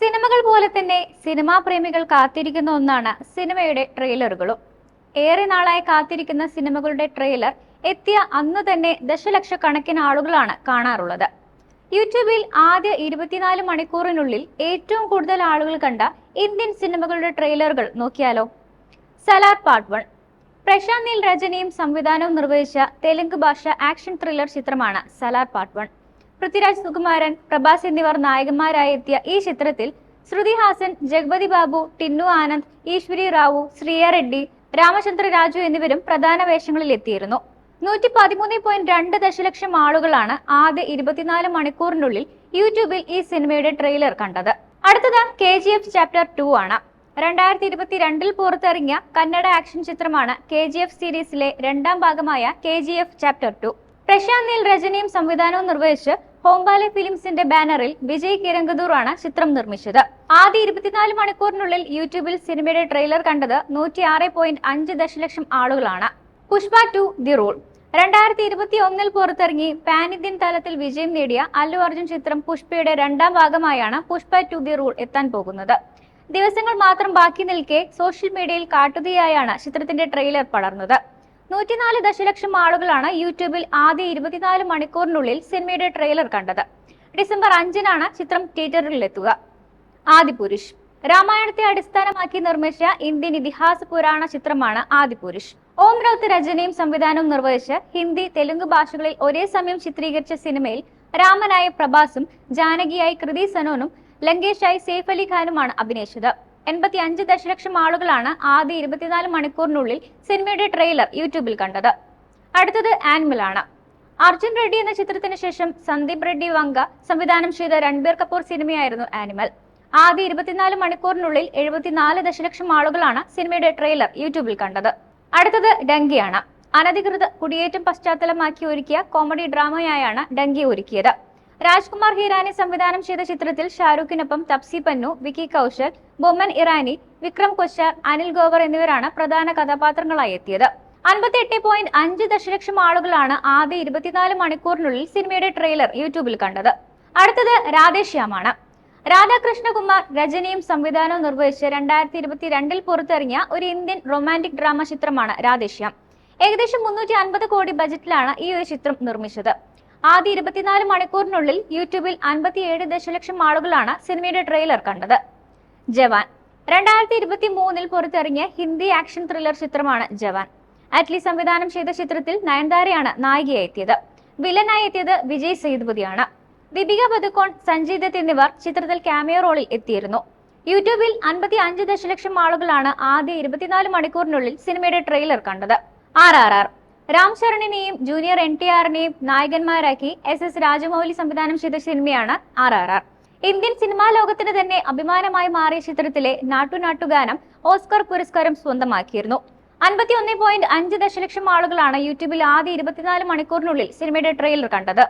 സിനിമകൾ പോലെ തന്നെ സിനിമാ പ്രേമികൾ കാത്തിരിക്കുന്ന ഒന്നാണ് സിനിമയുടെ ട്രെയിലറുകളും. ഏറെ നാളായി കാത്തിരിക്കുന്ന സിനിമകളുടെ ട്രെയിലർ എത്തിയ അന്ന് തന്നെ ദശലക്ഷക്കണക്കിന് ആളുകളാണ് കാണാറുള്ളത്. യൂട്യൂബിൽ ആദ്യ ഇരുപത്തിനാല് മണിക്കൂറിനുള്ളിൽ ഏറ്റവും കൂടുതൽ ആളുകൾ കണ്ട ഇന്ത്യൻ സിനിമകളുടെ ട്രെയിലറുകൾ നോക്കിയാലോ? Salaar part one. Prashant Neel രചനയും സംവിധാനവും നിർവഹിച്ച തെലുങ്ക് ഭാഷ ആക്ഷൻ ത്രില്ലർ ചിത്രമാണ് സലാർ പാർട്ട് വൺ. പൃഥ്വിരാജ് സുകുമാരൻ പ്രഭാസ് എന്നിവർ നായകന്മാരായി എത്തിയ ഈ ചിത്രത്തിൽ ശ്രുതി ഹാസൻ ജഗപതി ബാബു ടിന്നു ആനന്ദ് ഈശ്വരി റാവു ശ്രീയ റെഡ്ഡി രാമചന്ദ്ര രാജു എന്നിവരും പ്രധാന വേഷങ്ങളിൽ എത്തിയിരുന്നു. നൂറ്റി പതിമൂന്ന് പോയിന്റ് രണ്ട് ദശലക്ഷം ആളുകളാണ് ആദ്യ ഇരുപത്തിനാല് മണിക്കൂറിനുള്ളിൽ യൂട്യൂബിൽ ഈ സിനിമയുടെ ട്രെയിലർ കണ്ടത്. അടുത്തത് K G F chapter two ആണ്. രണ്ടായിരത്തി ഇരുപത്തിരണ്ടിൽ പുറത്തിറങ്ങിയ കന്നഡ ആക്ഷൻ ചിത്രമാണ് കെ ജി എഫ് സീരീസിലെ രണ്ടാം ഭാഗമായ K G F chapter two Prashanth Neel രചനയും സംവിധാനവും നിർവഹിച്ച് ഹോംബാലെ ഫിലിംസിന്റെ ബാനറിൽ വിജയ് കിരങ്കദൂർ ആണ് ചിത്രം നിർമ്മിച്ചത്. ആദ്യ ഇരുപത്തിനാല് മണിക്കൂറിനുള്ളിൽ യൂട്യൂബിൽ സിനിമയുടെ ട്രെയിലർ കണ്ടത് നൂറ്റി ആറ് പോയിന്റ് അഞ്ച് ദശലക്ഷം ആളുകളാണ്. Pushpa two the rule. രണ്ടായിരത്തി ഇരുപത്തി ഒന്നിൽ പുറത്തിറങ്ങി പാൻ ഇന്ത്യൻ തലത്തിൽ വിജയം നേടിയ അല്ലു അർജുൻ ചിത്രം പുഷ്പയുടെ രണ്ടാം ഭാഗമായാണ് പുഷ്പ ടു ദി റൂൾ എത്താൻ പോകുന്നത്. ദിവസങ്ങൾ മാത്രം ബാക്കി നിൽക്കെ സോഷ്യൽ മീഡിയയിൽ കാട്ടുതീയായാണ് ചിത്രത്തിന്റെ ട്രെയിലർ പടർന്നത്. നൂറ്റിനാല് ദശലക്ഷം ആളുകളാണ് യൂട്യൂബിൽ ആദ്യ ഇരുപത്തിനാല് മണിക്കൂറിനുള്ളിൽ സിനിമയുടെ ട്രെയിലർ കണ്ടത്. ഡിസംബർ അഞ്ചിനാണ് ചിത്രം തിയേറ്ററിലെത്തുക. ആദിപുരുഷ്. രാമായണത്തെ അടിസ്ഥാനമാക്കി നിർമ്മിച്ച ഇന്ത്യൻ ഇതിഹാസ പുരാണ ചിത്രമാണ് ആദിപുരുഷ്. ഓം റൌത്ത് രചനയും സംവിധാനവും നിർവഹിച്ച് ഹിന്ദി തെലുങ്ക് ഭാഷകളിൽ ഒരേ സമയം ചിത്രീകരിച്ച സിനിമയിൽ രാമനായ പ്രഭാസും ജാനകിയായി കൃതി സനോനും ലങ്കേഷായി സെയ്ഫ് അലി ഖാനുമാണ് അഭിനയിച്ചത്. എൺപത്തി അഞ്ച് ദശലക്ഷം ആളുകളാണ് ആദ്യ ഇരുപത്തിനാല് മണിക്കൂറിനുള്ളിൽ സിനിമയുടെ ട്രെയിലർ യൂട്യൂബിൽ കണ്ടത്. അടുത്തത് ആനിമൽ ആണ്. അർജുൻ റെഡ്ഡി എന്ന ചിത്രത്തിന് ശേഷം സന്ദീപ് റെഡ്ഡി വങ്ക സംവിധാനം ചെയ്ത രൺബീർ കപൂർ സിനിമയായിരുന്നു ആനിമൽ. ആദ്യ ഇരുപത്തിനാല് മണിക്കൂറിനുള്ളിൽ എഴുപത്തിനാല് ദശലക്ഷം ആളുകളാണ് സിനിമയുടെ ട്രെയിലർ യൂട്യൂബിൽ കണ്ടത്. അടുത്തത് ഡങ്കിയാണ്. അനധികൃത കുടിയേറ്റം പശ്ചാത്തലമാക്കി ഒരുക്കിയ കോമഡി ഡ്രാമയായാണ് ഡങ്കി ഒരുക്കിയത്. രാജ്കുമാർ ഹിരാനി സംവിധാനം ചെയ്ത ചിത്രത്തിൽ ഷാരൂഖിനൊപ്പം തപ്സി പന്നു വിക്കി കൗശൽ ബൊമ്മൻ ഇറാനി വിക്രം കൊച്ചാർ അനിൽ ഗോവർ എന്നിവരാണ് പ്രധാന കഥാപാത്രങ്ങളായി എത്തിയത്. അൻപത്തിയെട്ട് പോയിന്റ് അഞ്ച് ദശലക്ഷം ആളുകളാണ് ആദ്യ ഇരുപത്തിനാല് മണിക്കൂറിനുള്ളിൽ സിനിമയുടെ ട്രെയിലർ യൂട്യൂബിൽ കണ്ടത്. അടുത്തത് രാധേശ്യാമാണ്. രാധാകൃഷ്ണകുമാർ രചനയും സംവിധാനവും നിർവഹിച്ച് രണ്ടായിരത്തി ഇരുപത്തിരണ്ടിൽ പുറത്തിറങ്ങിയ ഒരു ഇന്ത്യൻ റൊമാന്റിക് ഡ്രാമ ചിത്രമാണ് രാധേശ്യാം. ഏകദേശം മുന്നൂറ്റി അൻപത് കോടി ബജറ്റിലാണ് ഈ ഒരു ചിത്രം നിർമ്മിച്ചത്. ആദ്യ ഇരുപത്തിനാല് മണിക്കൂറിനുള്ളിൽ യൂട്യൂബിൽ അൻപത്തിയേഴ് ദശലക്ഷം ആളുകളാണ് സിനിമയുടെ ട്രെയിലർ കണ്ടത്. ജവാൻ. രണ്ടായിരത്തി ഇരുപത്തി മൂന്നിൽ പുറത്തിറങ്ങിയ ഹിന്ദി ആക്ഷൻ ത്രില്ലർ ചിത്രമാണ് ജവാൻ. അറ്റ്ലി സംവിധാനം ചെയ്ത ചിത്രത്തിൽ നയൻതാരയാണ് നായികയായി എത്തിയത്. വില്ലനായി എത്തിയത് വിജയ് സേതുപതിയാണ്. ദീപിക പതുക്കോൺ സഞ്ജയ് ദത്ത് എന്നിവർ ചിത്രത്തിൽ ക്യാമിയോ റോളിൽ എത്തിയിരുന്നു. യൂട്യൂബിൽ അൻപത്തി അഞ്ച് ദശലക്ഷം ആളുകളാണ് ആദ്യ ഇരുപത്തിനാല് മണിക്കൂറിനുള്ളിൽ സിനിമയുടെ ട്രെയിലർ കണ്ടത്. R R R. രാം ചരണിനെയും ജൂനിയർ എൻ ടി ആറിനെയും നായകന്മാരാക്കി എസ് എസ് രാജമൗലി സംവിധാനം ചെയ്ത സിനിമയാണ് R R R. Indian cinema ലോകത്തിന് തന്നെ അഭിമാനമായി മാറിയ ചിത്രത്തിലെ നാട്ടുനാട്ടുഗാനം ഓസ്കർ പുരസ്കാരം സ്വന്തമാക്കിയിരുന്നു. അൻപത്തി ഒന്ന് പോയിന്റ് അഞ്ച് ദശലക്ഷം ആളുകളാണ് യൂട്യൂബിൽ ആദ്യ ഇരുപത്തിനാല് മണിക്കൂറിനുള്ളിൽ സിനിമയുടെ ട്രെയിലർ കണ്ടത്.